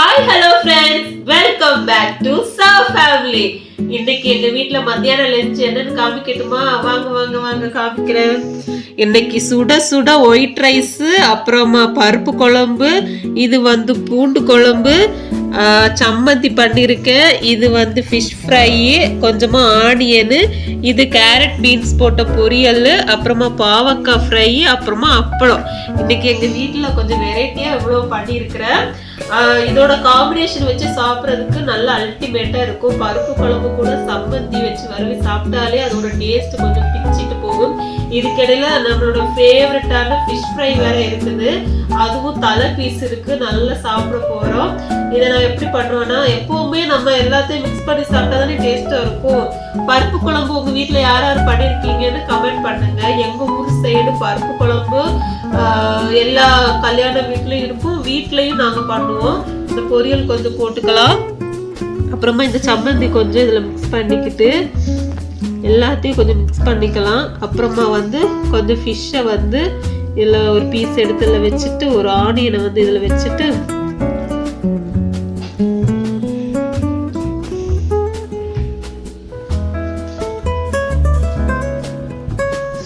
Hi hello friends welcome back to Chou family இன்னைக்கு எங்க வீட்ல மத்தியான லஞ்ச் என்னன்னு காமிக்கட்டுமா வாங்க வாங்க வாங்க காமிக்கிறேன். இன்னைக்கு சுட சுட ஒயிட் ரைஸ் அப்புறமா பருப்பு குழம்பு இது வந்து பூண்டு குழம்பு சம்மந்தி பண்ணியிருக்கேன். இது வந்து ஃபிஷ் ஃப்ரை கொஞ்சமாக ஆனியனு இது கேரட் பீன்ஸ் போட்ட பொரியல் அப்புறமா பாவக்காய் ஃப்ரை அப்புறமா அப்பளம். இன்னைக்கு எங்கள் வீட்டில் கொஞ்சம் வெரைட்டியாக இவ்வளோ பண்ணியிருக்கிறேன். இதோட காம்பினேஷன் வச்சு சாப்பிட்றதுக்கு நல்ல அல்டிமேட்டாக இருக்கும். பருப்பு குழம்பு கூட சம்மந்தி வச்சு வரவி சாப்பிட்டாலே அதோட டேஸ்ட் கொஞ்சம் பிச்சிட்டு போகும். இதுக்கிடையில நம்மளோட ஃபேவரட்டான ஃபிஷ் ஃப்ரை வேற இருக்குது. அதுவும் தலை பீஸ் இருக்கு. நல்லா சாப்பிட போறோம். இதை நான் எப்படி பண்ணுவேன்னா எப்பவுமே நம்ம எல்லாத்தையும் மிக்ஸ் பண்ணி சாப்பிட்டா தானே டேஸ்டா இருக்கும். பருப்பு குழம்பு உங்க வீட்டில் யார் யார் பண்ணிருக்கீங்கன்னு கமெண்ட் பண்ணுங்க. எங்க ஊர் சைடு பருப்பு குழம்பு எல்லா கல்யாண வீட்லயும் இருக்கும். வீட்லயும் நாங்க பண்ணுவோம். இந்த பொரியல் கொஞ்சம் போட்டுக்கலாம். அப்புறமா இந்த சம்மந்தி கொஞ்சம் இதுல மிக்ஸ் பண்ணிக்கிட்டு எல்லாத்தையும் கொஞ்சம் மிக்ஸ் பண்ணிக்கலாம். அப்புறமா வந்து கொஞ்சம் ஃபிஷ்ஷை வந்து இதில் ஒரு பீஸ் எடுத்து இதில் வச்சுட்டு ஒரு ஆனியனை வந்து இதில் வச்சுட்டு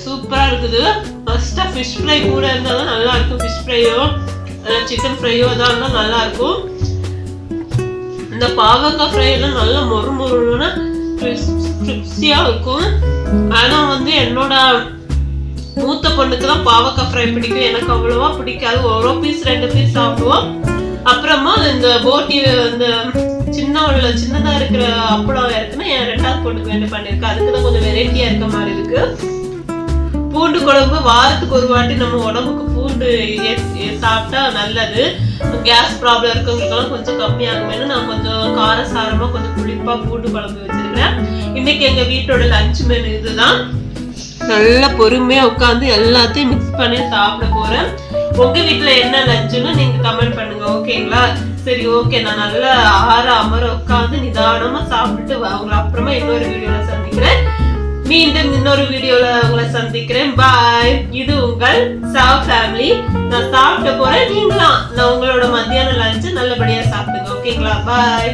சூப்பராக இருக்குது. ஃபஸ்ட்டாக ஃபிஷ் ஃப்ரை கூட இருந்தால் தான் நல்லா இருக்கும். ஃபிஷ் ஃப்ரையோ சிக்கன் ஃப்ரையோ தான் இருந்தால் நல்லா இருக்கும். இந்த பாவக்காய் ஃப்ரை எல்லாம் நல்லா மொறு மொறுன்னா கிறிஸ்பியாக இருக்கும். ஆனால் வந்து என்னோட மூத்த பொண்ணுக்கு தான் பாவக்காய் ஃப்ரை பிடிக்கும். எனக்கு அவ்வளவா பிடிக்காது. ஒரு பீஸ் ரெண்டு பீஸ் சாப்பிடுவோம். அப்புறமா இந்த போட்டி இந்த சின்ன உள்ள சின்னதா இருக்கிற அப்பளம் இருக்குன்னா என் ரெண்டாவது பொண்ணுக்கு வேண்டி பண்ணிருக்கேன் அதுக்கு தான் கொஞ்சம் வெரைட்டியா இருக்க மாதிரி இருக்கு. பூண்டு குழம்பு வாரத்துக்கு ஒரு வாட்டி நம்ம உடம்புக்கு பூண்டு சாப்பிட்டா நல்லது. கேஸ் ப்ராப்ளம் இருக்கவங்களுக்கெல்லாம் கொஞ்சம் கம்மியாகுமேனு நான் கொஞ்சம் காரசாரமா கொஞ்சம் புளிப்பாக பூண்டு குழம்பு வச்சுருக்கிறேன் இன்னைக்கு எங்கள் வீட்டோட லஞ்ச் மெனு இதுதான். நல்லா பொறுமையாக உட்காந்து எல்லாத்தையும் மிக்ஸ் பண்ணி சாப்பிட போகிறேன் உங்கள் வீட்டில் என்ன லஞ்சுன்னு நீங்கள் கமெண்ட் பண்ணுங்கள் ஓகேங்களா சரி ஓகே நான் நல்லா ஆற அமர உட்காந்து நிதானமாக சாப்பிட்டுட்டு அவங்கள உங்களை அப்புறமா இன்னொரு வீடியோவில் சந்திக்கிறேன். மீண்டும் இன்னொரு வீடியோல உங்களை சந்திக்கிறேன். பாய் இது உங்கள் சாவ் ஃபேமிலி நான் சாப்பிட்ட போறேன். நீங்களாம் நான் உங்களோட மத்தியான லஞ்சு நல்லபடியா சாப்பிடுங்க ஓகேங்களா பாய்